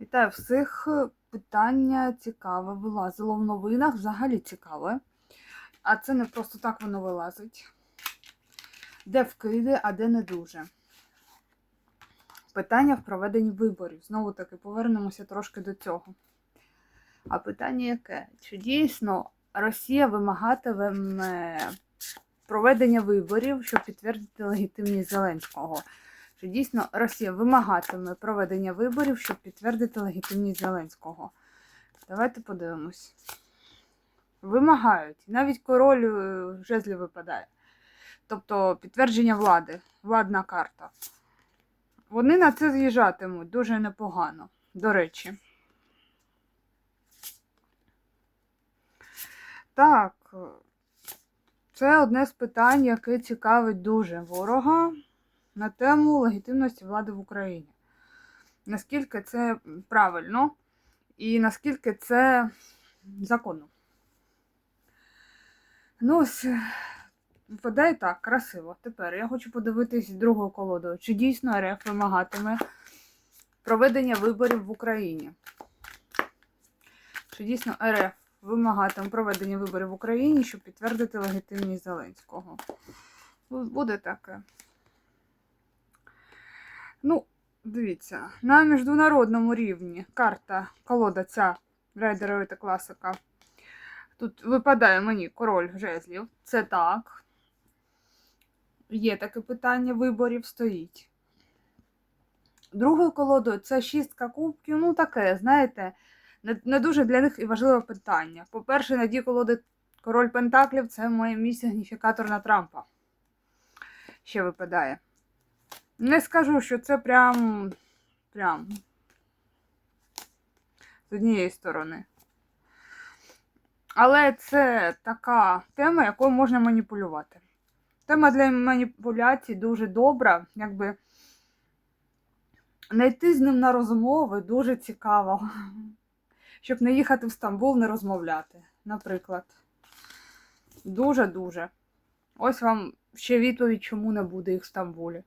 Вітаю всіх. Питання цікаве вилазило в новинах, взагалі цікаве. А це не просто так воно вилазить. Де вкиди, а де не дуже. Питання в проведенні виборів. Знову таки повернемося трошки до цього. А питання яке? Чи дійсно Росія вимагатиме проведення виборів, щоб підтвердити легітимність Зеленського? Чи дійсно Росія вимагатиме проведення виборів, щоб підтвердити легітимність Зеленського? Давайте подивимось. Вимагають. Навіть король е, жезлів випадає. Тобто підтвердження влади, владна карта. Вони на це з'їжджатимуть дуже непогано, до речі. Так, це одне з питань, яке цікавить дуже ворога на тему легітимності влади в Україні. Наскільки це правильно і наскільки це законно. Ну, ось, випадає так, красиво. Тепер я хочу подивитись другою колодою. Чи дійсно РФ вимагатиме проведення виборів в Україні? Чи дійсно РФ вимагатиме проведення виборів в Україні, щоб підтвердити легітимність Зеленського? Буде таке. Ну, дивіться, на міжнародному рівні карта, колода ця рейдерова та класика. Тут випадає мені король жезлів. Це так. Є таке питання виборів стоїть. Другою колодою це шістка кубків. Ну, таке, знаєте, не, дуже для них і важливе питання. По-перше, на дій колоди король Пентаклів це мій сигніфікатор на Трампа. Ще випадає. Не скажу, що це прям. прям. З однієї сторони. Але це така тема, якою можна маніпулювати. Тема для маніпуляцій дуже добра, якби знайти з ним на розмови дуже цікаво. Щоб не їхати в Стамбул, не розмовляти, наприклад. Дуже-дуже. Ось вам ще відповідь, чому не буде їх в Стамбулі.